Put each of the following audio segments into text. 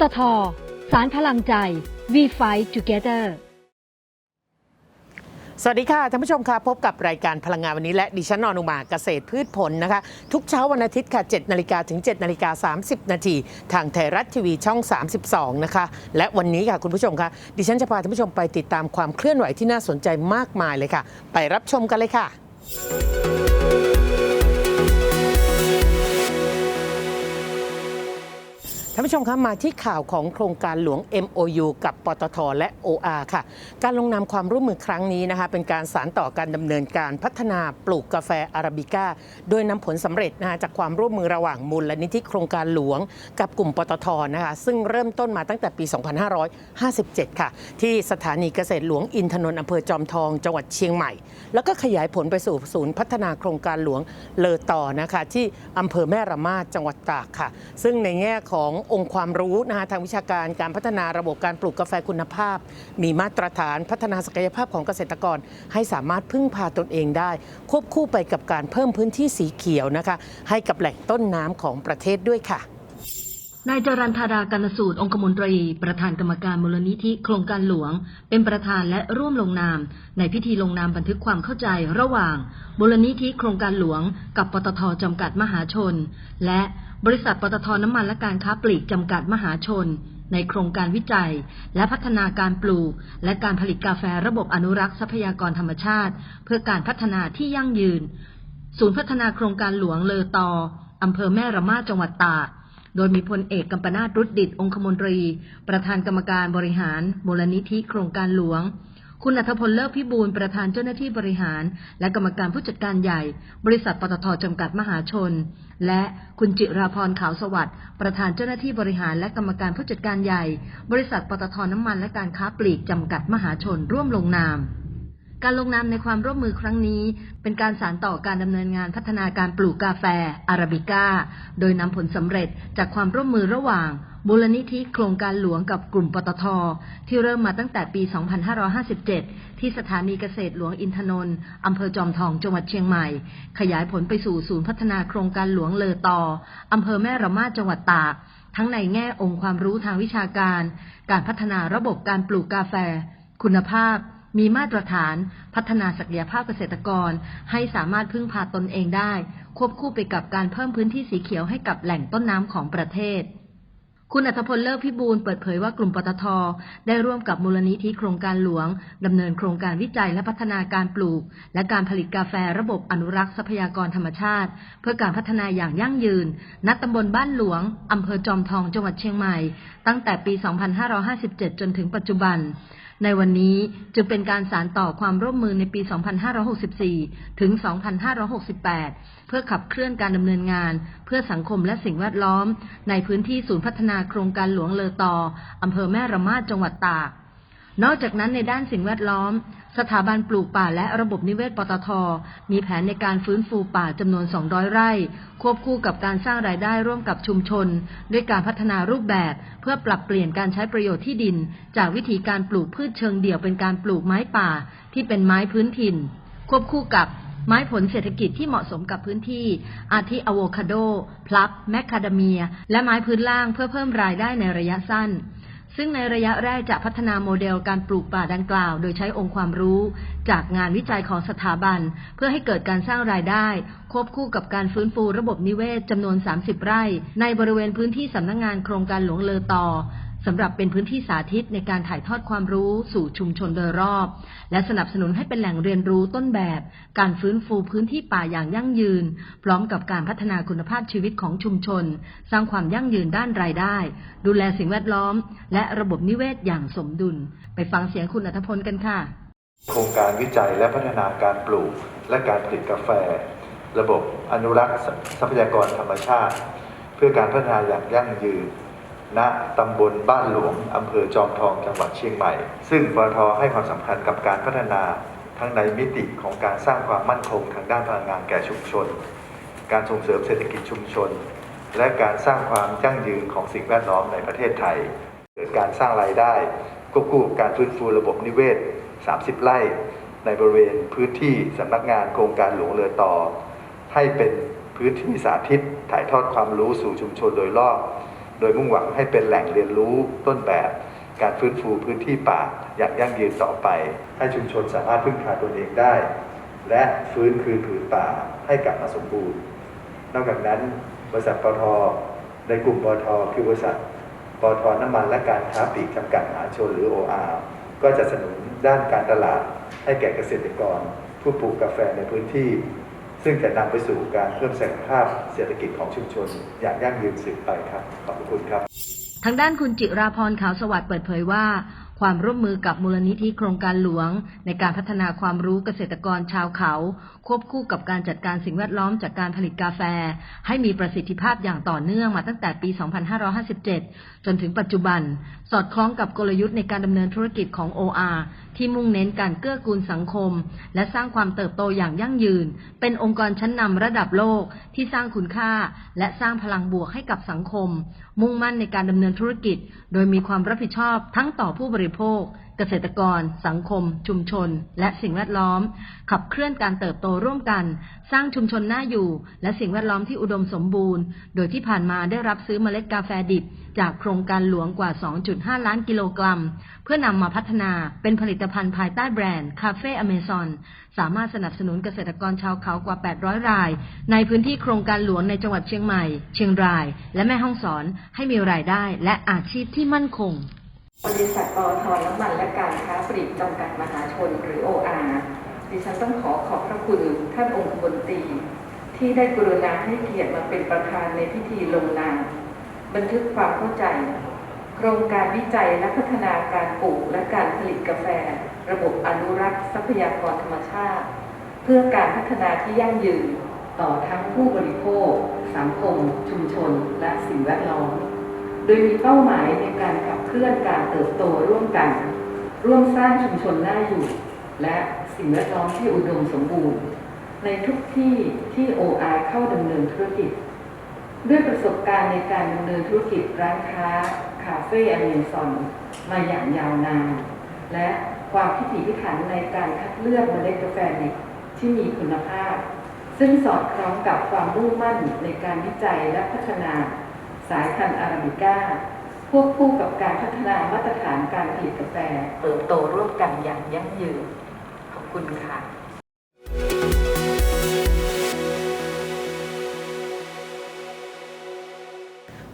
ตท สารพลังใจ We Fight Together สวัสดีค่ะท่านผู้ชมค่ะพบกับรายการพลังงานวันนี้และดิฉันนอนุมาเกษตรพืชผลนะคะ ทุกเช้าวันอาทิตย์ค่ะ7นาฬิกาถึง7นาฬิกา30 นาทีทางไทยรัฐทีวีช่อง 32 นะคะ และวันนี้ค่ะคุณผู้ชมค่ะดิฉันจะพาท่านผู้ชมไปติดตามความเคลื่อนไหวที่น่าสนใจมากมายเลยค่ะ ไปรับชมกันเลยค่ะานผู้ชมคะมาที่ข่าวของโครงการหลวง MOU กับปตทและ OR ค่ะ การลงนามความร่วมมือครั้งนี้นะคะเป็นการสารต่อการดำเนินการพัฒนาปลูกกาแฟอาราบิก้า โดยนำผลสำเร็จนะคะจากความร่วมมือระหว่างมูลนิธิโครงการหลวง กับกลุ่มปตทนะคะซึ่งเริ่มต้นมาตั้งแต่ปี 2557 ค่ะ ที่สถานีเกษตรหลวงอินทนนท์อำเภอจอมทองจังหวัดเชียงใหม่ แล้วก็ขยายผลไปสู่ศูนย์พัฒนาโครงการหลวงเลอต่อนะคะที่อำเภอแม่ระมาดจังหวัดตากค่ะ ซึ่งในแง่ขององค์ความรู้นะคะทางวิชาการการพัฒนาระบบการปลูกกาแฟคุณภาพ มีมาตรฐานพัฒนาศักยภาพของเกษตรกร ให้สามารถพึ่งพาตนเองได้ ควบคู่ไปกับการเพิ่มพื้นที่สีเขียวนะคะ ให้กับแหล่งต้นน้ำของประเทศด้วยค่ะนายจรันธาดาการสูตรองคมนตรี ประธานกรรมการมูลนิธิโครงการหลวง เป็นประธานและร่วมลงนาม ในพิธีลงนามบันทึกความเข้าใจระหว่างมูลนิธิโครงการหลวง กับปตทจำกัดมหาชน และ บริษัทปตทน้ำมันและการค้าปลีกจำกัดมหาชน ในโครงการวิจัย และพัฒนาการปลูก และการผลิตกาแฟระบบอนุรักษ์ทรัพยากรธรรมชาติ เพื่อการพัฒนาที่ยั่งยืน ศูนย์พัฒนาโครงการหลวงเลอตออำเภอแม่ระมาจังหวัดตากโดยมีพลเอกกัมปนาตรุดดิตองคมนตรี ประธานกรรมการบริหารมูลนิธิโครงการหลวง คุณอัธพลเลิศพิบูลประธานเจ้าหน้าที่บริหาร และกรรมการผู้จัดการใหญ่ บริษัทปตทจำกัดมหาชน และคุณจิราพรขาวสวัสดิ์ประธานเจ้าหน้าที่บริหาร และกรรมการผู้จัดการใหญ่ บริษัทปตทน้ำมันและการค้าปลีกจำกัดมหาชน ร่วมลงนามการลงนามในความร่วมมือครั้งนี้ เป็นการสานต่อการดำเนินงานพัฒนาการปลูกกาแฟอาราบิก้า โดยนำผลสำเร็จจากความร่วมมือระหว่าง มูลนิธิโครงการหลวงกับกลุ่มปตท ที่เริ่มมาตั้งแต่ปี 2557 ที่สถานีเกษตรหลวงอินทนนท์อำเภอจอมทอง จังหวัดเชียงใหม่ ขยายผลไปสู่ศูนย์พัฒนาโครงการหลวงเลอตออำเภอแม่ระมาดจังหวัดตาก ทั้งในแง่องค์ความรู้ทางวิชาการ การพัฒนาระบบการปลูกกาแฟ คุณภาพมีมาตรฐานพัฒนาศักยภาพเกษตรกร ให้สามารถพึ่งพาตนเองได้ ควบคู่ไปกับการเพิ่มพื้นที่สีเขียวให้กับแหล่งต้นน้ำของประเทศ คุณอัธพลเลิศพิบูลเปิดเผยว่ากลุ่มปตท ได้ร่วมกับมูลนิธิโครงการหลวงดำเนินโครงการวิจัยและพัฒนาการปลูก และการผลิตกาแฟระบบอนุรักษ์ทรัพยากรธรรมชาติ เพื่อการพัฒนาอย่างยั่งยืน ณตำบลบ้านหลวงอำเภอจอมทองจังหวัดเชียงใหม่ ตั้งแต่ปี 2557 จนถึงปัจจุบัน ในวันนี้จึงเป็นการสารต่อความร่วมมือในปี 2564 ถึง 2568 เพื่อขับเคลื่อนการดำเนินงาน เพื่อสังคมและสิ่งแวดล้อม ในพื้นที่ศูนย์พัฒนาโครงการหลวงเลอตออำเภอแม่ระมาดจังหวัดตาก นอกจากนั้นในด้านสิ่งแวดล้อม สถาบันปลูกป่าและระบบนิเวศปตท มีแผนในการฟื้นฟูป่าจำนวน 200 ไร่ ควบคู่กับการสร้างรายได้ร่วมกับชุมชน ด้วยการพัฒนารูปแบบ เพื่อปรับเปลี่ยนการใช้ประโยชน์ที่ดิน จากวิธีการปลูกพืชเชิงเดี่ยวเป็นการปลูกไม้ป่า ที่เป็นไม้พื้นถิ่น ควบคู่กับไม้ผลเศรษฐกิจที่เหมาะสมกับพื้นที่ อาทิอะโวคาโด พลับ แมคคาเดเมีย และไม้พื้นล่างเพื่อเพิ่มรายได้ในระยะสั้น ซึ่งในระยะแรกจะพัฒนาโมเดลการปลูกป่าดังกล่าว โดยใช้องค์ความรู้ จากงานวิจัยของสถาบัน เพื่อให้เกิดการสร้างรายได้ ควบคู่กับการฟื้นฟูระบบนิเวศจำนวน 30 ไร่ ในบริเวณพื้นที่สำนักงงานโครงการหลวงเลอตอ สำหรับเป็นพื้นที่สาธิตในการถ่ายทอดความรู้สู่ชุมชนโดยรอบ และสนับสนุนให้เป็นแหล่งเรียนรู้ต้นแบบ การฟื้นฟูพื้นที่ป่าอย่างยั่งยืน พร้อมกับการพัฒนาคุณภาพชีวิตของชุมชน สร้างความยั่งยืนด้านรายได้ ดูแลสิ่งแวดล้อม และระบบนิเวศอย่างสมดุล ไปฟังเสียงคุณอัธพลกันค่ะ โครงการวิจัยและพัฒนาการปลูก และการผลิตกาแฟ ระบบอนุรักษ์ทรัพยากรธรรมชาติ เพื่อการพัฒนาอย่างยั่งยืน ณตำบลบ้านหลวงอำเภอจอมทองจังหวัดเชียงใหม่ ซึ่งปตทให้ความสำคัญกับการพัฒนาทั้งในมิติของการสร้างความมั่นคงทางด้านพลังงานแก่ชุมชน การส่งเสริมเศรษฐกิจชุมชน และการสร้างความยั่งยืนของสิ่งแวดล้อมในประเทศไทย เกิดการสร้างรายได้ควบคู่กับการฟื้นฟูระบบนิเวศ 30 ไร่ ในบริเวณพื้นที่สำนักงานโครงการหลวงเรือต่อ ให้เป็นพื้นที่สาธิตถ่ายทอดความรู้สู่ชุมชนโดยรอบ โดยมุ่งหวังให้เป็นแหล่งเรียนรู้ต้นแบบ การฟื้นฟูพื้นที่ป่าอย่างยั่งยืนต่อไป ให้ชุมชนสามารถพึ่งพาตนเองได้ และฟื้นคืนผืนป่าให้กลับมาสมบูรณ์ นอกจากนั้นบริษัทปตทในกลุ่มปตทคือบริษัทปตทน้ำมันและการค้าปลีกจำกัดมหาชนหรือ OR ก็จะสนับสนุนด้านการตลาดให้แก่เกษตรกร ผู้ปลูกกาแฟในพื้นที่ ซึ่งจะนำไปสู่การเพิ่มศักยภาพเศรษฐกิจของชุมชน อย่างยั่งยืนสืบไปครับ ขอบคุณครับ ทางด้านคุณจิราพรขาวสวัสดิ์เปิดเผยว่า ความร่วมมือกับมูลนิธิโครงการหลวง ในการพัฒนาความรู้เกษตรกรชาวเขา ควบคู่กับการจัดการสิ่งแวดล้อมจากการผลิตกาแฟ ให้มีประสิทธิภาพอย่างต่อเนื่องมาตั้งแต่ปี 2557 จนถึงปัจจุบัน สอดคล้องกับกลยุทธ์ในการดำเนินธุรกิจของ OR ที่มุ่งเน้นการเกื้อกูลสังคม และสร้างความเติบโตอย่างยั่งยืน เป็นองค์กรชั้นนำระดับโลกที่สร้างคุณค่า และสร้างพลังบวกให้กับสังคม มุ่งมั่นในการดำเนินธุรกิจ โดยมีความรับผิดชอบทั้งต่อผู้บริโภค เกษตรกร สังคม ชุมชน และสิ่งแวดล้อม ขับเคลื่อนการเติบโตร่วมกัน สร้างชุมชนน่าอยู่ และสิ่งแวดล้อมที่อุดมสมบูรณ์ โดยที่ผ่านมาได้รับซื้อเมล็ดกาแฟดิบ จากโครงการหลวงกว่า 2.5 ล้านกิโลกรัม เพื่อนำมาพัฒนาเป็นผลิตภัณฑ์ภายใต้แบรนด์คาเฟ่อเมซอนสามารถสนับสนุนเกษตรกรชาวเขากว่า 800 ราย ในพื้นที่โครงการหลวงในจังหวัดเชียงใหม่ เชียงราย และแม่ฮ่องสอนให้มีรายได้และอาชีพที่มั่นคง บริษัทปตทน้ำมันและการค้าปลีกจำกัดมหาชนหรือ OR ดิฉันต้องขอขอบพระคุณท่านองค์บนตรีที่ได้กรุณาให้เกียรติมาเป็นประธานในพิธีลงนามบันทึกความเข้าใจ โครงการวิจัยและพัฒนาการปลูกและการผลิตกาแฟ ระบบอนุรักษ์ทรัพยากรธรรมชาติ เพื่อการพัฒนาที่ยั่งยืนต่อทั้งผู้บริโภค สังคม ชุมชน และสิ่งแวดล้อม โดยมีเป้าหมายในการขับ เคลื่อนการเติบโตร่วมกัน ร่วมสร้างชุมชนน่าอยู่ และสิ่งแวดล้อมที่อุดมสมบูรณ์ ในทุกที่ที่ OR เข้าดำเนินธุรกิจ ด้วยประสบการณ์ในการดำเนินธุรกิจร้านค้า คาเฟ่อเมซอนมาอย่างยาวนาน และความพิถีพิถันในการคัดเลือกเมล็ดกาแฟดิบที่มีคุณภาพ ซึ่งสอดคล้องกับความมุ่งมั่นในการวิจัยและพัฒนา สายพันธุ์อาราบิก้า ควบคู่กับการพัฒนามาตรฐานการผลิตกาแฟเติบโตร่วมกันอย่างยั่งยืน ขอบคุณค่ะ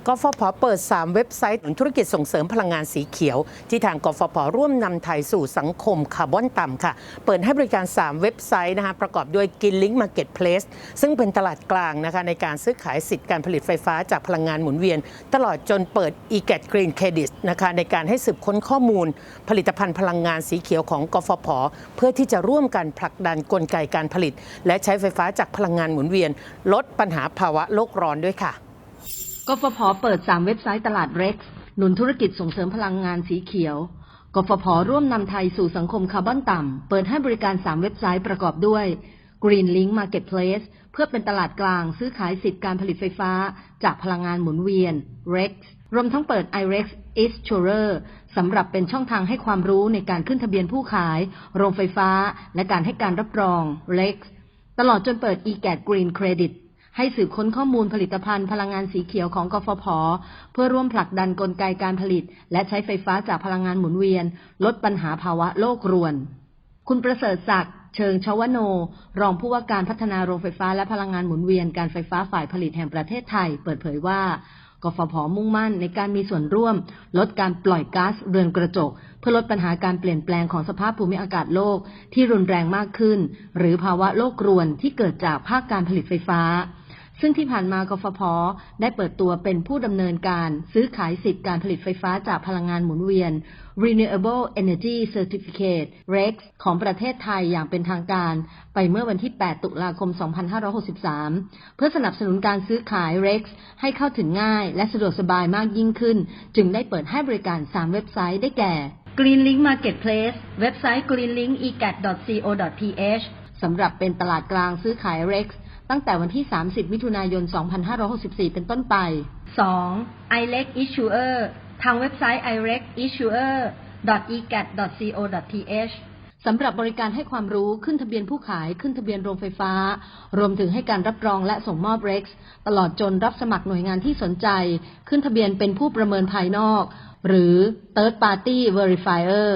กฟผเปิด 3 เว็บไซต์ธุรกิจส่งเสริมพลังงานสีเขียว ที่ทางกฟผร่วมนำไทยสู่สังคมคาร์บอนต่ำค่ะ เปิดให้บริการ 3 เว็บไซต์นะคะประกอบด้วยกินลิงก์มาร์เก็ตเพลสซึ่งเป็นตลาดกลางนะคะในการซื้อขายสิทธิ์การผลิตไฟฟ้าจากพลังงานหมุนเวียน ตลอดจนเปิด e g a t Green Credit นะคะในการให้สืบค้นข้อมูล ผลิตภัณฑ์พลังงานสีเขียวของกฟผเพื่อที่จะร่วมกันผลักดันกลไกการผลิต และใช้ไฟฟ้าจากพลังงานหมุนเวียน ลดปัญหาภาวะโลกร้อนด้วยค่ะ กฟผเปิด 3 เว็บไซต์ตลาดเร็กซ์หนุนธุรกิจส่งเสริมพลังงานสีเขียว กฟผร่วมนำไทยสู่สังคมคาร์บอนต่ำ เปิดให้บริการ 3 เว็บไซต์ประกอบด้วย Green Link Marketplace เพื่อเป็นตลาดกลางซื้อขายสิทธิการผลิตไฟฟ้า จากพลังงานหมุนเวียน REX รวมทั้งเปิด iRex Insurer สำหรับเป็นช่องทางให้ความรู้ในการขึ้นทะเบียนผู้ขาย โรงไฟฟ้า และการให้การรับรอง REX ตลอดจนเปิด eGat Green Credit ให้สืบค้นข้อมูลผลิตภัณฑ์พลังงานสีเขียวของกฟผ เพื่อร่วมผลักดันกลไกการผลิต และใช้ไฟฟ้าจากพลังงานหมุนเวียน ลดปัญหาภาวะโลกรวน คุณประเสริฐศักดิ์เชิงชวโน รองผู้ว่าการพัฒนาโรงไฟฟ้าและพลังงานหมุนเวียนการไฟฟ้าฝ่ายผลิตแห่งประเทศไทย เปิดเผยว่ากฟผมุ่งมั่นในการมีส่วนร่วม ลดการปล่อยก๊าซเรือนกระจก เพื่อลดปัญหาการเปลี่ยนแปลงของสภาพภูมิอากาศโลกที่รุนแรงมากขึ้น หรือภาวะโลกรวนที่เกิดจากภาคการผลิตไฟฟ้า ซึ่งที่ผ่านมากฟผได้เปิดตัวเป็นผู้ดำเนินการซื้อขายสิทธิการผลิตไฟฟ้าจากพลังงานหมุนเวียน Renewable Energy Certificate REX ของประเทศไทยอย่างเป็นทางการ ไปเมื่อวันที่ 8 ตุลาคม 2563 เพื่อสนับสนุนการซื้อขาย REX ให้เข้าถึงง่ายและสะดวกสบายมากยิ่งขึ้น จึงได้เปิดให้บริการ 3 เว็บไซต์ได้แก่ Greenlink Marketplace เว็บไซต์ greenlinkegat.co.th สำหรับเป็นตลาดกลางซื้อขาย REX ตั้งแต่วันที่ 30 มิถุนายน 2564 เป็นต้นไป 2. iLex Issuer ทางเว็บไซต์ iLexissuer.egat.co.th สำหรับบริการให้ความรู้ขึ้นทะเบียนผู้ขายขึ้นทะเบียนโรงไฟฟ้า รวมถึงให้การรับรองและส่งมอบ REX ตลอดจนรับสมัครหน่วยงานที่สนใจ ขึ้นทะเบียนเป็นผู้ประเมินภายนอก หรือ Third Party Verifier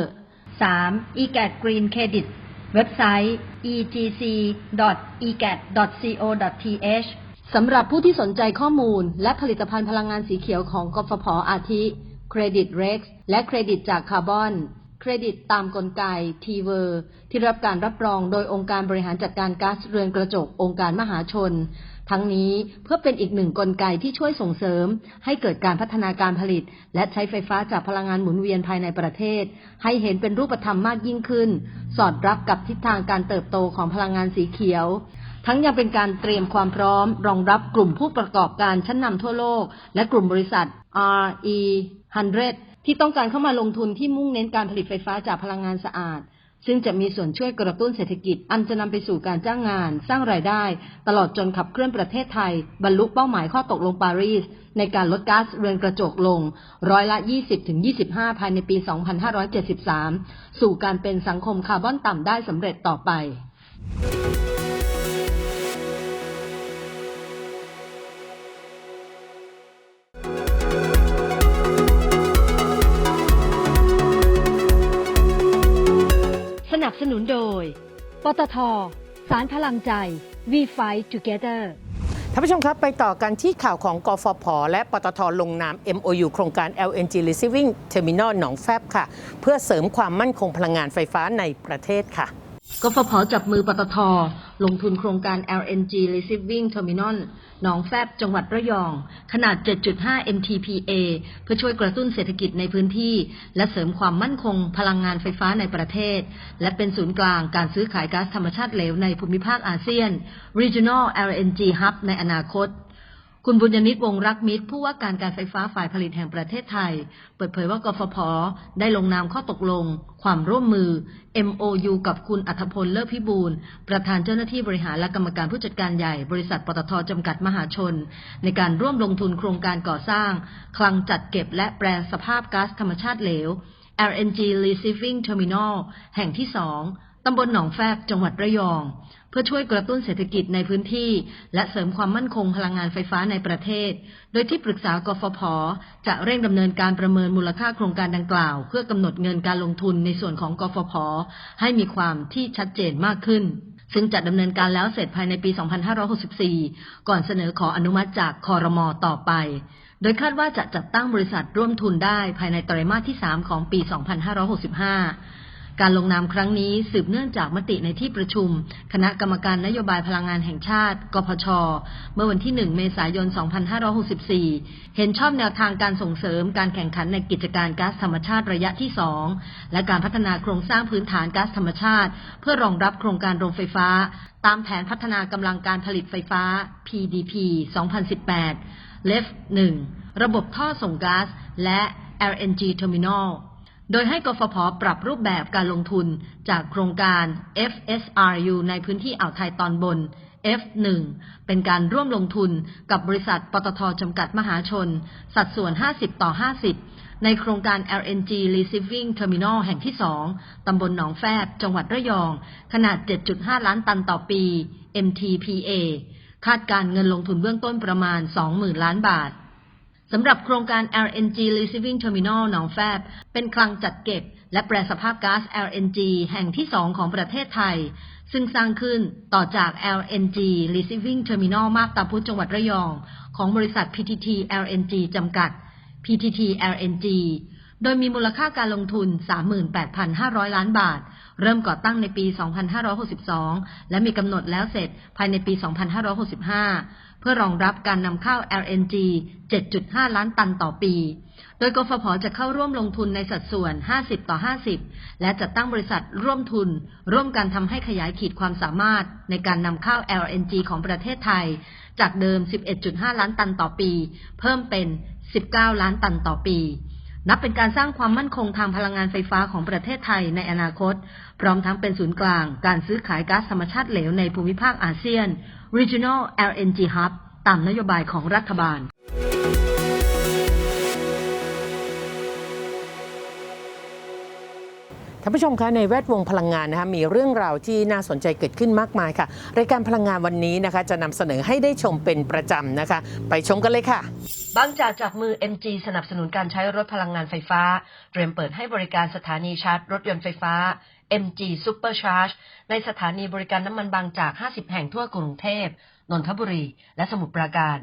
3. eGat Green Credit เว็บไซต์ egc.egat.co.th สำหรับผู้ที่สนใจข้อมูล และผลิตภัณฑ์พลังงานสีเขียวของกฟผอาทิเครดิตเร็กซ์และเครดิตจากคาร์บอน เครดิตตามกลไกทีเวอร์ที่รับการรับรองโดยองค์การบริหารจัดการก๊าซเรือนกระจกองค์การมหาชน ทั้งนี้เพื่อเป็นอีกหนึ่งกลไกที่ช่วยส่งเสริม ให้เกิดการพัฒนาการผลิต และใช้ไฟฟ้าจากพลังงานหมุนเวียนภายในประเทศ ให้เห็นเป็นรูปธรรมมากยิ่งขึ้น สอดรับกับทิศทางการเติบโตของพลังงานสีเขียว ทั้งยังเป็นการเตรียมความพร้อม รองรับกลุ่มผู้ประกอบการชั้นนำทั่วโลก และกลุ่มบริษัท RE 100ที่ต้องการเข้ามาลงทุนที่มุ่งเน้นการผลิตไฟฟ้าจากพลังงานสะอาด ซึ่งจะมีส่วนช่วยกระตุ้นเศรษฐกิจ อันจะนำไปสู่การจ้างงาน สร้างรายได้ ตลอดจนขับเคลื่อนประเทศไทย บรรลุเป้าหมายข้อตกลงปารีส ในการลดก๊าซเรือนกระจกลง ร้อยละ 20-25 ภายในปี 2573 สู่การเป็นสังคมคาร์บอนต่ำได้สำเร็จต่อไป สนับสนุนโดย ปตท สารพลังใจ We Fight Together ท่านผู้ชมครับ ไปต่อกันที่ข่าวของกฟผ และปตทลงนาม MOU โครงการ LNG Receiving Terminal หนองแฟบค่ะ เพื่อเสริมความมั่นคงพลังงานไฟฟ้าในประเทศค่ะ กฟผ จับมือปตท ลงทุนโครงการ LNG Receiving Terminal หนองแฟบจังหวัดระยอง ขนาด 7.5 MTPA เพื่อช่วยกระตุ้นเศรษฐกิจในพื้นที่ และเสริมความมั่นคงพลังงานไฟฟ้าในประเทศ และเป็นศูนย์กลางการซื้อขายก๊าซธรรมชาติเหลวในภูมิภาคอาเซียน Regional LNG Hub ในอนาคตคุณบุญยนิตวงรักมิตร ผู้ว่าการการไฟฟ้าฝ่ายผลิตแห่งประเทศไทย เปิดเผยว่ากฟผได้ลงนามข้อตกลง ความร่วมมือ MOU กับคุณอัธพลเลิศพิบูลประธานเจ้าหน้าที่บริหารและกรรมการผู้จัดการใหญ่บริษัทปตทจำกัดมหาชน ในการร่วมลงทุนโครงการก่อสร้าง คลังจัดเก็บและแปรสภาพก๊าซธรรมชาติเหลว LNG Receiving Terminal แห่งที่สองตำบลหนองแฟบจังหวัดระยอง เพื่อช่วยกระตุ้นเศรษฐกิจในพื้นที่ และเสริมความมั่นคงพลังงานไฟฟ้าในประเทศ โดยที่ปรึกษากฟผ จะเร่งดำเนินการประเมินมูลค่าโครงการดังกล่าว เพื่อกำหนดเงินการลงทุนในส่วนของกฟผ ให้มีความที่ชัดเจนมากขึ้นซึ่งจะดำเนินการแล้วเสร็จภายในปี 2564 ก่อนเสนอขออนุมัติจากคอรมอต่อไป โดยคาดว่าจะจัดตั้งบริษัทร่วมทุนได้ภายในไตรมาสที่ 3 ของปี 2565 การลงนามครั้งนี้สืบเนื่องจากมติในที่ประชุม คณะกรรมการนโยบายพลังงานแห่งชาติ กพช เมื่อวันที่ 1 เมษายน 2564 เห็นชอบแนวทางการส่งเสริมการแข่งขันในกิจการก๊าซธรรมชาติระยะที่ 2 และการพัฒนาโครงสร้างพื้นฐานก๊าซธรรมชาติ เพื่อรองรับโครงการโรงไฟฟ้า ตามแผนพัฒนากำลังการผลิตไฟฟ้า PDP 2018เลฟ1ระบบท่อส่งก๊าซและ LNG Terminal โดยให้กฟผปรับรูปแบบการลงทุนจากโครงการ FSRU ในพื้นที่อ่าวไทยตอนบน F1 เป็นการร่วมลงทุนกับบริษัทปตทจำกัดมหาชน สัดส่วน 50 ต่อ 50 ในโครงการ LNG Receiving Terminal แห่งที่ 2 ตำบลหนองแฟบ จังหวัดระยอง ขนาด 7.5 ล้านตันต่อปี MTPA คาดการเงินลงทุนเบื้องต้นประมาณ 20,000 ล้านบาท สำหรับโครงการ LNG Receiving Terminal หนองแฟบ เป็นคลังจัดเก็บ และแปรสภาพก๊าซ LNG แห่งที่2ของประเทศไทย ซึ่งสร้างขึ้นต่อจาก LNG Receiving Terminal มาบตาพุธจังหวัดระยอง ของบริษัท PTT LNG จำกัด PTT LNG โดยมีมูลค่าการลงทุน 38,500 ล้านบาท เริ่มก่อตั้งในปี 2562 และมีกำหนดแล้วเสร็จภายในปี 2565 เพื่อรองรับการนำเข้า LNG 7.5 ล้านตันต่อปี โดยกฟผจะเข้าร่วมลงทุนในสัดส่วน 50 ต่อ 50 และจัดตั้งบริษัทร่วมทุน ร่วมกันทำให้ขยายขีดความสามารถในการนำเข้า LNG ของประเทศไทย จากเดิม 11.5 ล้านตันต่อปี เพิ่มเป็น 19 ล้านตันต่อปีนับเป็นการสร้างความมั่นคงทางพลังงานไฟฟ้าของประเทศไทยในอนาคต พร้อมทั้งเป็นศูนย์กลาง การซื้อขายก๊าซธรรมชาติเหลวในภูมิภาคอาเซียน Regional LNG Hub ตามนโยบายของรัฐบาลท่านผู้ชมคะในแวดวงพลังงานนะคะมีเรื่องราวที่น่าสนใจเกิดขึ้นมากมายค่ะ รายการพลังงานวันนี้นะคะ จะนำเสนอให้ได้ชมเป็นประจำนะคะ ไปชมกันเลยค่ะบางจากจากมือ MG สนับสนุนการใช้รถพลังงานไฟฟ้า เตรียมเปิดให้บริการสถานีชาร์จรถยนต์ไฟฟ้า MG Super Charge ในสถานีบริการน้ำมันบางจาก 50 แห่งทั่วกรุงเทพ นนทบุรี และสมุทรปราการ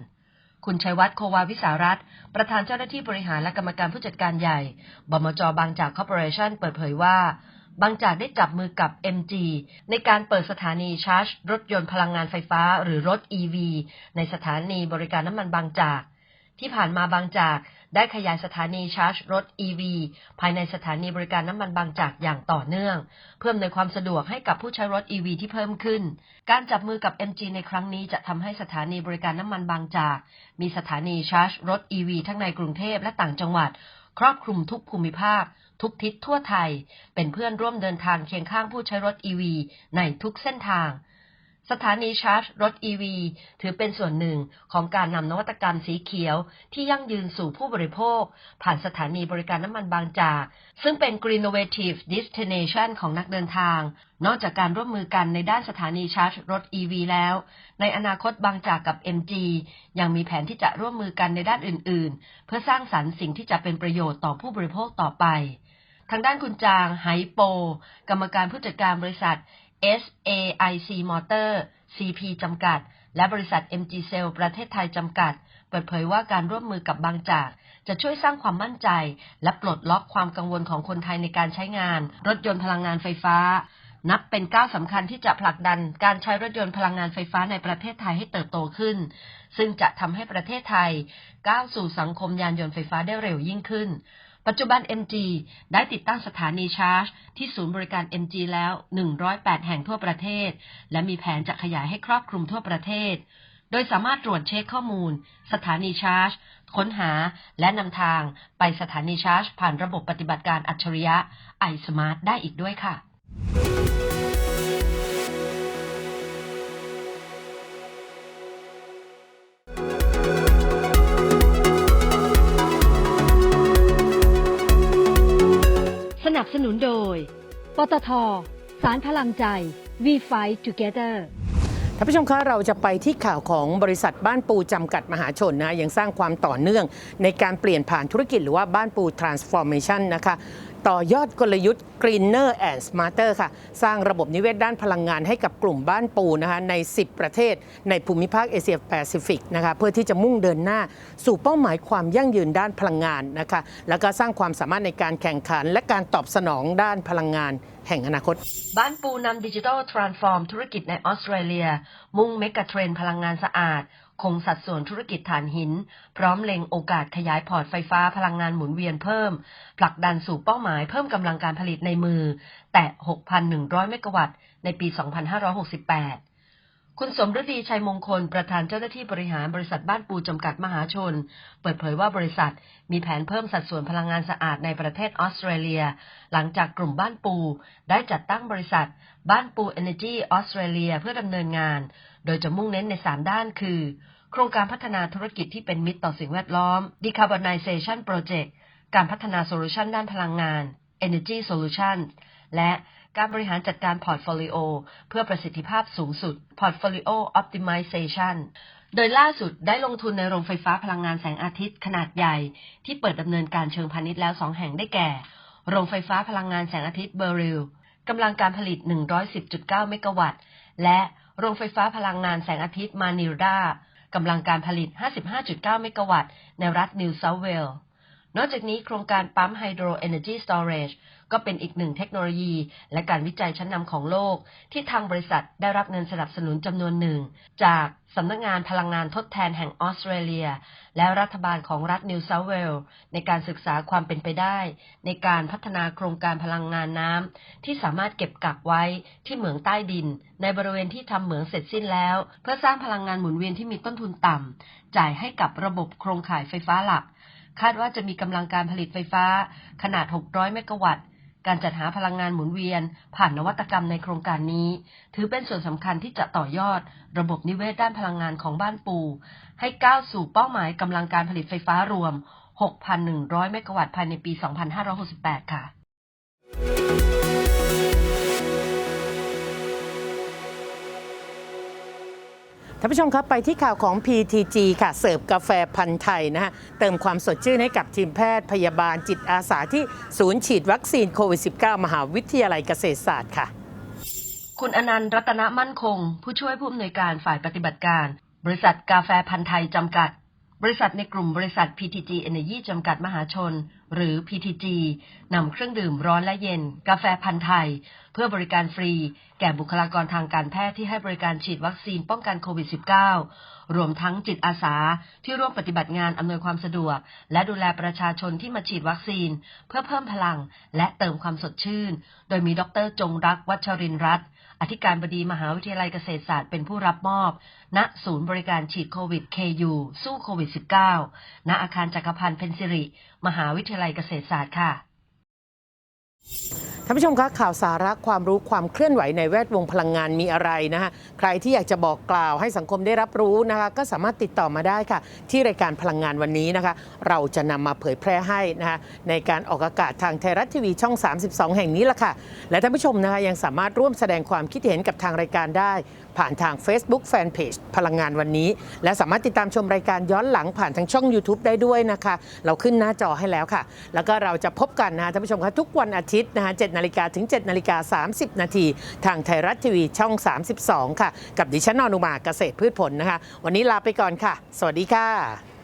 คุณชัยวัฒน์โควาวิสารัตประธานเจ้าหน้าที่บริหารและกรรมการผู้จัดการใหญ่ บมจบางจากคอร์ปอเรชั่นเปิดเผยว่า บางจากได้จับมือกับ MG ในการเปิดสถานีชาร์จ รถยนต์พลังงานไฟฟ้า หรือรถ EV ในสถานีบริการน้ำมันบางจาก ที่ผ่านมาบางจาก ได้ขยายสถานีชาร์จรถ EV ภายในสถานีบริการน้ำมันบางจากอย่างต่อเนื่อง เพื่ออำนวยความสะดวกให้กับผู้ใช้รถ EV ที่เพิ่มขึ้น การจับมือกับ MG ในครั้งนี้จะทำให้สถานีบริการน้ำมันบางจาก มีสถานีชาร์จรถ EV ทั้งในกรุงเทพและต่างจังหวัด ครอบคลุมทุกภูมิภาค ทุกทิศทั่วไทย เป็นเพื่อนร่วมเดินทางเคียงข้างผู้ใช้รถ EV ในทุกเส้นทาง สถานีชาร์จรถ EV ถือเป็นส่วนหนึ่งของการนำนวัตกรรมสีเขียว ที่ยั่งยืนสู่ผู้บริโภค ผ่านสถานีบริการน้ำมันบางจาก ซึ่งเป็น Greennovative Destination ของนักเดินทาง นอกจากการร่วมมือกันในด้านสถานีชาร์จรถ EV แล้ว ในอนาคตบางจากกับ MG ยังมีแผนที่จะร่วมมือกันในด้านอื่น ๆ เพื่อสร้างสรรค์สิ่งที่จะเป็นประโยชน์ต่อผู้บริโภคต่อไป ทางด้านคุณจางไหโป กรรมการผู้จัดการบริษัท SAIC Motor CP จำกัด และบริษัท MG Cell ประเทศไทยจำกัด เปิดเผยว่าการร่วมมือกับบางจาก จะช่วยสร้างความมั่นใจ และปลดล็อกความกังวลของคนไทยในการใช้งาน รถยนต์พลังงานไฟฟ้า นับเป็นก้าวสำคัญที่จะผลักดันการใช้รถยนต์พลังงานไฟฟ้าในประเทศไทยให้เติบโตขึ้น ซึ่งจะทำให้ประเทศไทย ก้าวสู่สังคมยานยนต์ไฟฟ้าได้เร็วยิ่งขึ้น ปัจจุบัน MG ได้ติดตั้งสถานีชาร์จ ที่ศูนย์บริการ MG แล้ว 108 แห่งทั่วประเทศ และมีแผนจะขยายให้ครอบคลุมทั่วประเทศ โดยสามารถตรวจเช็คข้อมูล สถานีชาร์จ ค้นหา และนำทางไปสถานีชาร์จ ผ่านระบบปฏิบัติการอัจฉริยะ iSmart ได้อีกด้วยค่ะ บสนุนโดย ปตท สารพลังใจ We Fight Together ท่านผู้ชมคะเราจะไปที่ข่าวของบริษัทบ้านปูจำกัดมหาชนนะยังสร้างความต่อเนื่องในการเปลี่ยนผ่านธุรกิจหรือว่าบ้านปู transformation นะคะต่อยอดกลยุทธ์ greener and smarter ค่ะ สร้างระบบนิเวศด้านพลังงานให้กับกลุ่มบ้านปูนะคะใน 10 ประเทศในภูมิภาคเอเชียแปซิฟิกนะคะเพื่อที่จะมุ่งเดินหน้า สู่เป้าหมายความยั่งยืนด้านพลังงานนะคะแล้วก็สร้างความสามารถในการแข่งขัน และการตอบสนองด้านพลังงานแห่งอนาคต บ้านปูนำดิจิทัลทรานส์ฟอร์มธุรกิจในออสเตรเลีย มุ่งเมกะเทรนพลังงานสะอาด คงสัดส่วนธุรกิจฐานหิน พร้อมเล็งโอกาสขยายพอร์ตไฟฟ้าพลังงานหมุนเวียนเพิ่ม ผลักดันสู่เป้าหมายเพิ่มกำลังการผลิตในมือ แต่ 6,100 เมกะวัตต์ในปี 2568 คุณสมฤดีชัยมงคล ประธานเจ้าหน้าที่บริหารบริษัทบ้านปูจำกัดมหาชน เปิดเผยว่าบริษัทมีแผนเพิ่มสัดส่วนพลังงานสะอาดในประเทศออสเตรเลีย หลังจากกลุ่มบ้านปู ได้จัดตั้งบริษัท บ้านปู Energy ออสเตรเลียเพื่อดำเนินงาน โดยจะมุ่งเน้นใน 3 ด้านคือ โครงการพัฒนาธุรกิจที่เป็นมิตรต่อสิ่งแวดล้อม Decarbonization Project การพัฒนาโซลูชันด้านพลังงาน Energy Solution และ การบริหารจัดการพอร์ตโฟลิโอเพื่อประสิทธิภาพสูงสุด Portfolio Optimization โดยล่าสุดได้ลงทุนในโรงไฟฟ้าพลังงานแสงอาทิตย์ขนาดใหญ่ ที่เปิดดำเนินการเชิงพาณิชย์แล้ว2แห่งได้แก่ โรงไฟฟ้าพลังงานแสงอาทิตย์เบอริลกำลังการผลิต 110.9 เมกะวัตต์ และโรงไฟฟ้าพลังงานแสงอาทิตย์มานิลดากำลังการผลิต 55.9 เมกะวัตต์ ในรัฐนิวเซาท์เวลส์นอกจากนี้โครงการปั๊มไฮโดรเอเนจีสตอเรจ ก็เป็นอีกหนึ่งเทคโนโลยี และการวิจัยชั้นนำของโลก ที่ทางบริษัทได้รับเงินสนับสนุนจำนวนหนึ่ง จากสำนักงานพลังงานทดแทนแห่งออสเตรเลีย และรัฐบาลของรัฐนิวเซาเวลส์ในการศึกษาความเป็นไปได้ ในการพัฒนาโครงการพลังงานน้ำที่สามารถเก็บกักไว้ที่เหมืองใต้ดิน ในบริเวณที่ทำเหมืองเสร็จสิ้นแล้ว เพื่อสร้างพลังงานหมุนเวียนที่มีต้นทุนต่ำจ่ายให้กับระบบโครงข่ายไฟฟ้าหลัก คาดว่าจะมีกำลังการผลิตไฟฟ้าขนาด 600 เมกะวัตต์ การจัดหาพลังงานหมุนเวียน ผ่านนวัตกรรมในโครงการนี้ ถือเป็นส่วนสำคัญที่จะต่อยอด ระบบนิเวศด้านพลังงานของบ้านปู ให้ก้าวสู่เป้าหมายกำลังการผลิตไฟฟ้ารวม 6,100 เมกะวัตต์ภายในปี 2568 ค่ะ ท่านผู้ชมครับไปที่ข่าวของ PTG ค่ะ เสิร์ฟกาแฟพันธุ์ไทยนะฮะเติมความสดชื่นให้กับทีมแพทย์พยาบาลจิตอาสาที่ศูนย์ฉีดวัคซีนโควิด -19 มหาวิทยาลัยเกษตรศาสตร์ค่ะ คุณอนันต์รัตนมั่นคง ผู้ช่วยผู้อำนวยการฝ่ายปฏิบัติการ บริษัทกาแฟพันธุ์ไทยจำกัด บริษัทในกลุ่มบริษัท PTG Energy จำกัดมหาชน หรือ PTG นำเครื่องดื่มร้อนและเย็น กาแฟพันธุ์ไทย เพื่อบริการฟรี แก่บุคลากรทางการแพทย์ที่ให้บริการฉีดวัคซีนป้องกันโควิด -19 รวมทั้งจิตอาสาที่ร่วมปฏิบัติงานอำนวยความสะดวก และดูแลประชาชนที่มาฉีดวัคซีน เพื่อเพิ่มพลังและเติมความสดชื่น โดยมีดรจงรักวัชรินรัตน์ อธิการบดีมหาวิทยาลัยเกษตรศาสตร์เป็นผู้รับมอบ ณ ศูนย์บริการฉีดโควิด KU สู้โควิด -19 ณ อาคารจักรพันธ์เพนซิริ มหาวิทยาลัยเกษตรศาสตร์ค่ะ ท่านผู้ชมคะข่าวสาระความรู้ความเคลื่อนไหวในแวดวงพลังงานมีอะไรนะฮะใครที่อยากจะบอกกล่าวให้สังคมได้รับรู้นะคะก็สามารถติดต่อมาได้ค่ะ ที่รายการพลังงานวันนี้นะคะ เราจะนำมาเผยแพร่ให้นะคะในการออกอากาศทางไทยรัฐทีวีช่อง 32 แห่งนี้ละค่ะ และท่านผู้ชมนะคะยังสามารถร่วมแสดงความคิดเห็นกับทางรายการได้ ผ่านทาง Facebook Fanpage พลังงานวันนี้ และสามารถติดตามชมรายการย้อนหลังผ่านทางช่อง YouTube ได้ด้วยนะคะ เราขึ้นหน้าจอให้แล้วค่ะ แล้วก็เราจะพบกันนะคะท่านผู้ชมคะทุกวันอาทิตย์นะคะ7นาฬิกาถึง7นาฬิกา30 นาทีทางไทยรัฐทีวีช่อง 32 ค่ะ กับดิฉันอนุมาเกษตรพืชผลนะคะ วันนี้ลาไปก่อนค่ะ สวัสดีค่ะ